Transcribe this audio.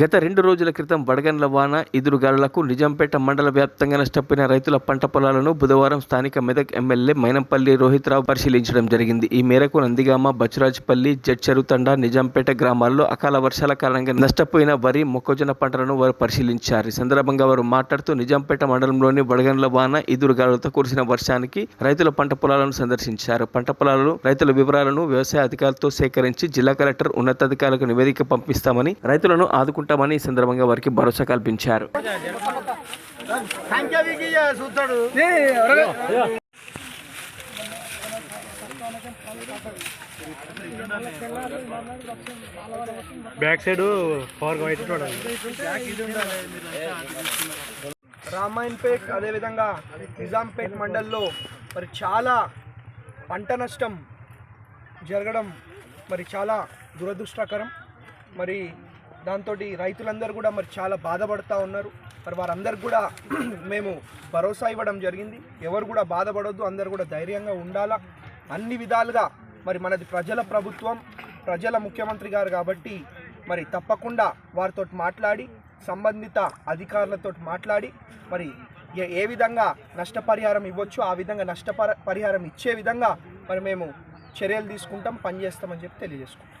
గత రెండు రోజుల క్రితం వడగండ్ల వాన ఎదురుగాలులకు నిజాంపేట మండల వ్యాప్తంగా నష్టపోయిన రైతుల పంట పొలాలను బుధవారం స్థానిక మెదక్ ఎమ్మెల్యే మైనంపల్లి రోహిత్రావు పరిశీలించడం జరిగింది. ఈ మేరకు నందిగామ బచ్చురాజపల్లి జడ్చెరుతండ నిజాంపేట గ్రామాల్లో అకాల వర్షాల కారణంగా నష్టపోయిన వరి మొక్కజొన్న పంటలను వారు పరిశీలించారు. ఈ సందర్భంగా వారు మాట్లాడుతూ నిజాంపేట మండలంలోని వడగండ్ల వాన ఎదురుగాలులతో కురిసిన వర్షానికి రైతుల పంట పొలాలను సందర్శించారు. పంట పొలాలను రైతుల వివరాలను వ్యవసాయ అధికారులతో సేకరించి జిల్లా కలెక్టర్ ఉన్నతాధికారులకు నివేదిక పంపిస్తామని రైతులను ఆదుకుంటారు ఆదుకుంటామని ఈ సందర్భంగా వారికి భరోసా కల్పించారు. బ్యాక్ సైడ్ పవర్ వైట్ చూడాలి రామాయణపేట్ అదేవిధంగా నిజాంపేట్ మండల్లో మరి చాలా పంట నష్టం జరగడం మరి చాలా దురదృష్టకరం. మరి దాంతో రైతులందరూ కూడా మరి చాలా బాధపడుతూ ఉన్నారు. మరి వారందరికి కూడా మేము భరోసా ఇవ్వడం జరిగింది. ఎవరు కూడా బాధపడొద్దు అందరు కూడా ధైర్యంగా ఉండాలా? అన్ని విధాలుగా మరి మనది ప్రజల ప్రభుత్వం ప్రజల ముఖ్యమంత్రి గారు కాబట్టి మరి తప్పకుండా వారితో మాట్లాడి సంబంధిత అధికారులతో మాట్లాడి మరి ఏ ఏ విధంగా నష్టపరిహారం ఇవ్వచ్చు ఆ విధంగా నష్టపర పరిహారం ఇచ్చే విధంగా మరి మేము చర్యలు తీసుకుంటాం పనిచేస్తామని చెప్పి తెలియజేసుకుంటాం